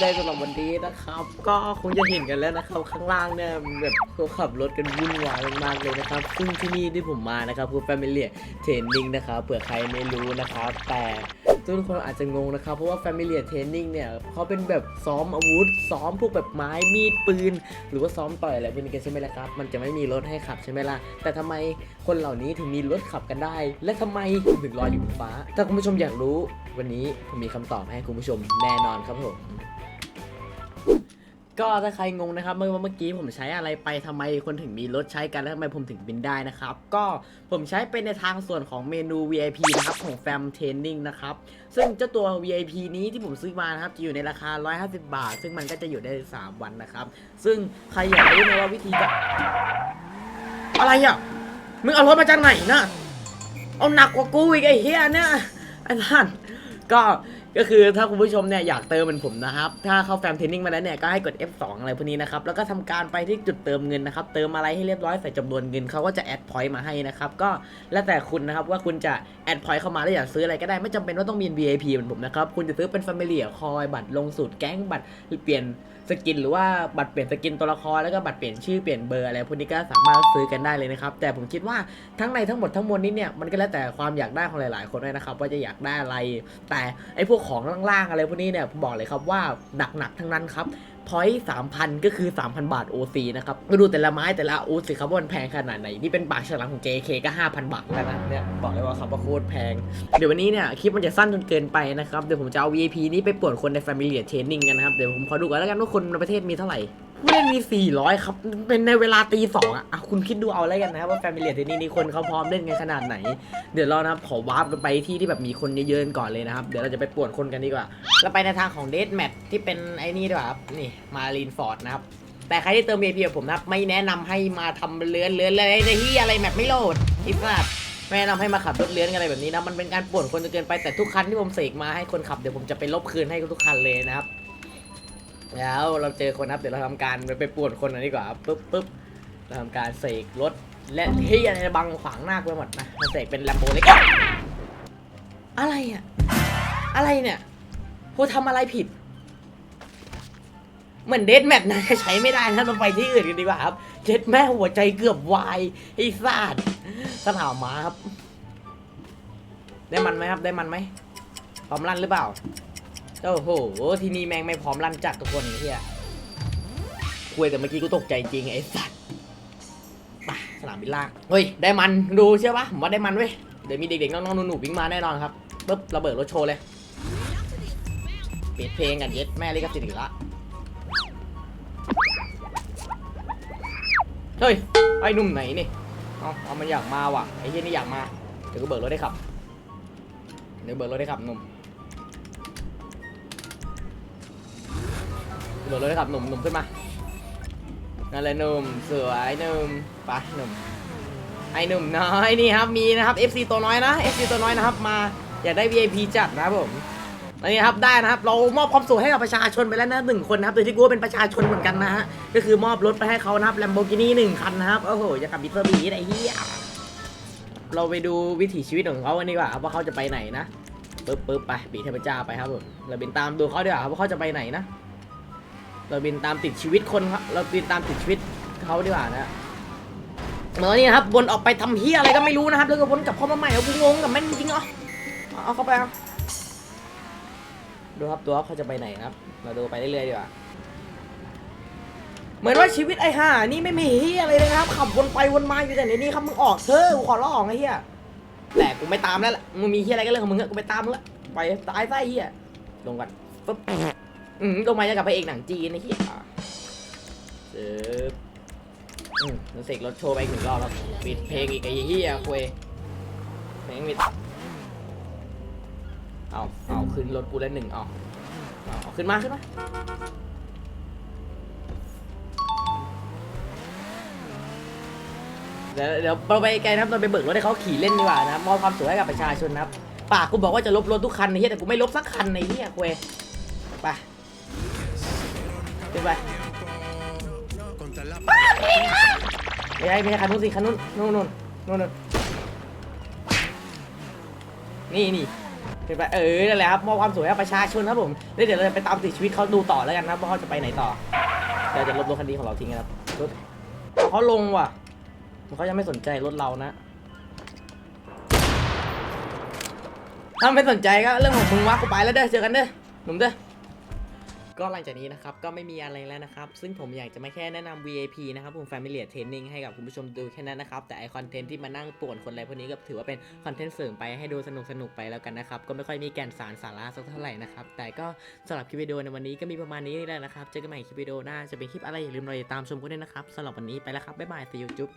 ได้สำหรับวันนี้นะครับ ก็คงจะเห็นกันแล้วนะครับ ข้างล่างเนี่ยแบบเขาขับรถกันวุ่นวายมากๆเลยนะครับ ซึ่งที่นี่ที่ผมมานะครับคือ Family Training นะครับเผื่อใครไม่รู้นะครับแต่ ทุกคนอาจจะงงนะครับ เพราะว่า Family Training เนี่ยเขาเป็นแบบซ้อมอาวุธ ซ้อมพวกแบบไม้มีดปืน หรือว่าซ้อมต่อยอะไรพวกนี้กันใช่ไหมล่ะครับ มันจะไม่มีรถให้ขับใช่ไหมล่ะ แต่ทำไมคนเหล่านี้ถึงมีรถขับกันได้ และทำไมถึงลอยอยู่บนฟ้า ถ้าคุณผู้ชมอยากรู้วันนี้ผมมีคำตอบให้คุณผู้ชมแน่นอนครับผม ก็ถ้าใครงงนะครับเมื่อเมื่อกี้ผมใช้อะไรไปทำไมคนถึงมีรถใช้กันแล้วทำไมผมถึงบินได้นะครับ ก็ผมใช้เป็นในทางส่วนของเมนู VIP นะครับของ Fam Training นะครับ ซึ่งเจ้าตัว VIP นี้ที่ผมซื้อมานะครับจะอยู่ในราคา 150 บาท ซึ่งมันก็จะอยู่ได้ 3 วันนะครับ ซึ่งใครอยากรู้ไหมว่าวิธีการอะไรอะมึงเอารถมาจากไหนนะเอาหนักกว่ากูอีกไอ้เฮียเนี่ยไอ้ท่านก็ ก็คือถ้าคุณผู้ชมเนี่ยอยากเติมเหมือนผมนะครับ ถ้าเข้าแฟมเทนนิ่งมาแล้วเนี่ยก็ให้กด F2 อะไรพวกนี้นะครับ แล้วก็ทำการไปที่จุดเติมเงินนะครับ เติมอะไรให้เรียบร้อยใส่จำนวนเงินเขาก็จะแอดพอยต์มาให้นะครับ ก็แล้วแต่คุณนะครับว่าคุณจะแอดพอยต์เข้ามาแล้วอยากซื้ออะไรก็ได้ไม่จำเป็นว่าต้องมี VIP เหมือนผมนะครับ คุณจะซื้อเป็น Family คอยบัตรลงสูตรแก๊งบัตรเปลี่ยนสกินหรือว่าบัตรเปลี่ยนสกินตัวละครแล้วก็บัตรเปลี่ยนชื่อเปลี่ยนเบอร์อะไรพวกนี้ก็สามารถซื้อกันได้เลยนะครับ แต่ผมคิดว่าทั้งในทั้งหมดทั้งมวลนี้เนี่ยมันก็แล้วแต่ความอยากได้ของหลาย ๆ คนด้วยนะครับว่าจะอยากได้อะไร แต่ไอ้พวกของล่างๆอะไรพวกนี้เนี่ยผมบอกเลยครับว่าหนักๆทั้งนั้นครับพอยต์สามพันก็คือ 3,000 บาท OC นะครับมาดูแต่ละไม้แต่ละอาวุธสิครับว่ามันแพงขนาดไหน นี่เป็นปากฉลามของ JK ก็ 5,000 บาทแล้วนะเนี่ยบอกเลยว่าครับว่าโคตรแพง เดี๋ยววันนี้เนี่ย คลิปมันจะสั้นจนเกินไปนะครับ เดี๋ยวผมจะเอา VIP นี้ไปป่วนคนใน Family Training กันนะครับ เดี๋ยวผมขอดูก่อนแล้วกันว่าคนในประเทศมีเท่าไหร่ ผู้เล่นมี 400 ครับ เป็นในเวลาตีสองอะอะ คุณคิดดูเอาแล้วกันนะครับว่า Family Training นี้คนเขาพร้อมเล่นกันขนาดไหน เดี๋ยวเรานะครับขอวาร์ปกันไปที่ที่แบบมีคนเยอะๆก่อนเลยนะครับ เดี๋ยวเราจะไปป่วนคนกันดีกว่าแล้วไปในทางของเดทแมทที่เป็นไอ้นี่ดีกว่าครับ นี่ มารีนฟอร์ดนะครับ แต่ใครที่เติม VIP กับผมนะครับ ไม่แนะนำให้มาทำเลื้อนเลื้อนอะไรในที่อะไรแมปไม่โหลดทิพลาด ไม่แนะนำให้มาขับรถเลื้อนกันอะไรแบบนี้นะ มันเป็นการป่วนคนจนเกินไป แต่ทุกคันที่ผมเสกมาให้คนขับเดี๋ยวผมจะไปลบคืนให้ทุกคันเลยนะครับ แล้วเราเจอคนครับเดี๋ยวเราทำการไปไป่วนคนกันดีกว่าครับปึ๊บปึ๊บเราทำการเสกรถและที่อะไรบังขวางหน้ากูไปหมดนะมาเสกเป็นแลมโบเล็กอะไรอะอะไรเนี่ยกูทำอะไรผิด เหมือนเดทแมทนะใช้ไม่ได้นะเราไปที่อื่นกันดีกว่าครับเจ็ดแม่หัวใจเกือบวายไอ้ซาดสนามม้าครับ ได้มันไหมครับ ได้มันไหมพร้อมลั่นหรือเปล่า โอ้โห ที่นี้แม่งไม่พร้อมลั่นจัดทุกคนเฮียคุยแต่เมื่อกี้กูตกใจจริงไอ้สัตว์ไปสนามบินล่าง เฮ้ย ได้มัน ดูเชื่อปะผมว่าได้มันเว้ย เดี๋ยวมีเด็กๆ น้องๆหนูๆวิ่งมาแน่นอนครับปุ๊บระเบิดรถโชว์เลยเปิดเพลงกันเย็ดแม่ลิขสิทธิ์อีกละเฮ้ย ไอ้หนุ่มไหนนี่ เอาเอามันอยากมาว่ะ ไอ้เฮียนี่อยากมา เดี๋ยวก็เบิกรถได้ขับ เดี๋ยวเบิกรถได้ขับหนุ่ม เบิกรถได้ขับหนุ่มหนุ่มขึ้นมานั่นเลยหนุ่มสวยหนุ่มไปหนุ่มไอหนุ่มน้อยนี่ครับมีนะครับ FC ตัวน้อยนะ FC ตัวน้อยนะครับมาอยากได้ VIP จัดนะครับผมอันนี้ครับได้นะครับเรามอบความสุขให้กับประชาชนไปแล้วนะหนึ่งคนนะครับโดยที่กูว่าเป็นประชาชนเหมือนกันนะฮะก็คือมอบรถไปให้เขานะครับ Lamborghini หนึ่งคันนะครับโอ้โหอยากับบิเตอร์บีไอ้เหี้ยเราไปดูวิถีชีวิตของเขากันดีกว่าครับว่าเขาจะไปไหนนะปึ๊บปึ๊บไปบีเทพเจ้าไปครับผมเราบินตามดูเขาดีกว่าครับว่าเขาจะไปไหนนะ เราบินตามติดชีวิตคนครับเราบินตามติดชีวิตเขาดีกว่านะเหมือนนี่นะครับวนออกไปทำเฮียอะไรก็ไม่รู้นะครับ แล้วก็วนกลับเข้ามาใหม่เอากูงงกับแม่งจริงเหรอเอาเอาเข้าไปเอาดูครับตัวเขาจะไปไหนครับ เราดูไปเรื่อยๆดีกว่าเหมือนว่าชีวิตไอ้ห่านี่ไม่มีเฮียอะไรเลยนะครับขับวนไปวนมาอยู่แต่ในนี้ครับมึงออกเถอะกูขอร้องไอ้เฮียแต่กูไม่ตามแล้วล่ะมึงมีเฮียอะไรก็เรื่องของมึงอะกูไม่ตามมึงละไปตายไอ้เฮียลงกันปึ๊บ อืมลงมาจะกลับไปเอกหนังจีนไอ้เฮียเจ็บอืมแล้วเสกรถโชว์ไปอีกหนึ่งรอบแล้วปิดเพลงอีกไอ้เฮียคุยเพลงมิดเอาเอาขึ้นรถกูแล้วหนึ่งเอาเอาเอาขึ้นมาขึ้นมาเดี๋ยวเดี๋ยวเราไปไกลนะครับเราไปเบิกรถให้เขาขี่เล่นดีกว่านะครับมอบความสุขให้กับประชาชนนะครับ ปากกูบอกว่าจะลบรถทุกคันไอ้เหี้ยแต่กูไม่ลบสักคันไอ้เหี้ยคุยไป ขึ้นไปไม่ใช่ไม่ใช่คันนู้นสิคันนู้นนู่นนู่นนู่นนู่นนี่นี่ขึ้นไปเออนั่นแหละครับมอบความสวยให้ประชาชนครับผมแล้วเดี๋ยวเราจะไปตามติดชีวิตเขาดูต่อแล้วกันนะครับว่าเขาจะไปไหนต่อเดี๋ยวจะลบรถคันนี้ของเราทิ้งนะครับรถเขาลงว่ะเขายังไม่สนใจรถเรานะถ้าไม่สนใจก็เรื่องของมึงวะกูไปแล้วเด้อเจอกันเด้อหนุ่มเด้อ ก็หลังจากนี้นะครับก็ไม่มีอะไรแล้วนะครับ ซึ่งผมอยากจะไม่แค่แนะนำ VIP นะครับผม Family Training ให้กับคุณผู้ชมดูแค่นั้นนะครับ แต่ไอคอนเทนต์ที่มานั่งป่วนคนอะไรพวกนี้ก็ถือว่าเป็นคอนเทนต์เสริมไปให้ดูสนุกสนุกไปแล้วกันนะครับ ก็ไม่ค่อยมีแก่นสารสาระสักเท่าไหร่นะครับ แต่ก็สำหรับคลิปวิดีโอในวันนี้ก็มีประมาณนี้นี่แหละนะครับ เจอกันใหม่คลิปวิดีโอหน้าจะเป็นคลิปอะไรอย่าลืมรอติดตามชมกันด้วยนะครับสำหรับวันนี้ไปแล้วครับบ๊ายบาย see you จุ๊บ